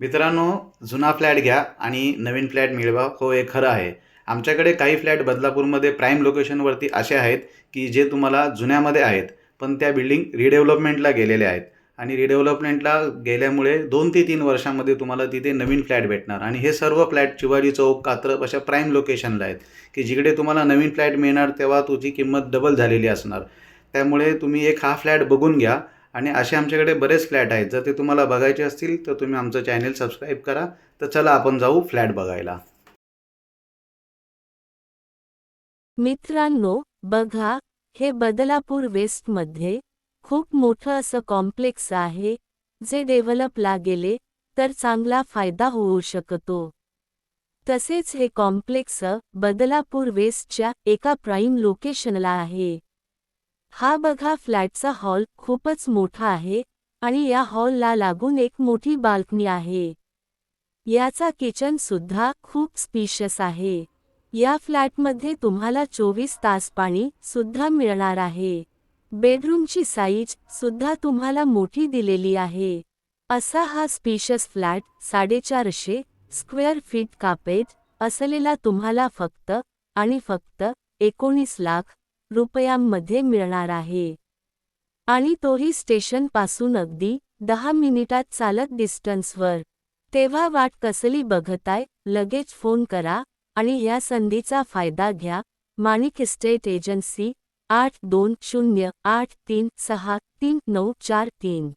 मित्रांनो जुना फ्लॅट घ्या आणि नवीन फ्लॅट मिळवा. हो हे खरं आहे. आमच्याकडे काही फ्लॅट बदलापूरमध्ये प्राईम लोकेशनवरती असे आहेत की जे तुम्हाला जुन्यामध्ये आहेत पण त्या बिल्डिंग रिडेव्हलपमेंटला गेलेल्या आहेत. आणि रिडेव्हलपमेंटला गेल्यामुळे दोन ते तीन वर्षामध्ये तुम्हाला तिथे नवीन फ्लॅट भेटणार. आणि हे सर्व फ्लॅट शिवाजी चौक कात्रप अशा प्राईम लोकेशनला आहेत की जिकडे तुम्हाला नवीन फ्लॅट मिळणार तेव्हा तुझी किंमत डबल झालेली असणार. त्यामुळे तुम्ही एक हा फ्लॅट बघून घ्या. आणि असे आमच्याकडे बरेच फ्लॅट आहेत. जर ते तुम्हाला बघायचे असतील तर तुम्ही आमचं चॅनेल सबस्क्राईब करा. तर चला आपण जाऊ फ्लॅट बघायला. मित्रांनो बघा हे बदलापूर वेस्टमध्ये खूप मोठं असं कॉम्प्लेक्स आहे. जे डेव्हलपला गेले तर चांगला फायदा होऊ शकतो. तसेच हे कॉम्प्लेक्स बदलापूर वेस्टच्या एका प्राईम लोकेशनला आहे. हा बघा फ्लॅटचा हॉल खूपच मोठा आहे आणि या हॉलला लागून एक मोठी बाल्कनी आहे. याचा किचन सुद्धा खूप स्पिशियस आहे. या फ्लॅटमध्ये तुम्हाला चोवीस तास पाणी सुद्धा मिळणार आहे. बेडरूमची साईज सुद्धा तुम्हाला मोठी दिलेली आहे. असा हा स्पिशियस फ्लॅट साडेचारशे स्क्वेअर फीट कापेज असलेला तुम्हाला फक्त आणि फक्त एकोणीस लाख रुपयांमध्ये मिळणार आहे. आणि तोही स्टेशनपासून अगदी दहा मिनिटात चालत डिस्टन्सवर. तेव्हा वाट कसली बघताय लगेच फोन करा आणि या संधीचा फायदा घ्या. माणिक इस्टेट एजन्सी आठ दोन शून्य आठ तीन सहा तीन नऊ चार तीन.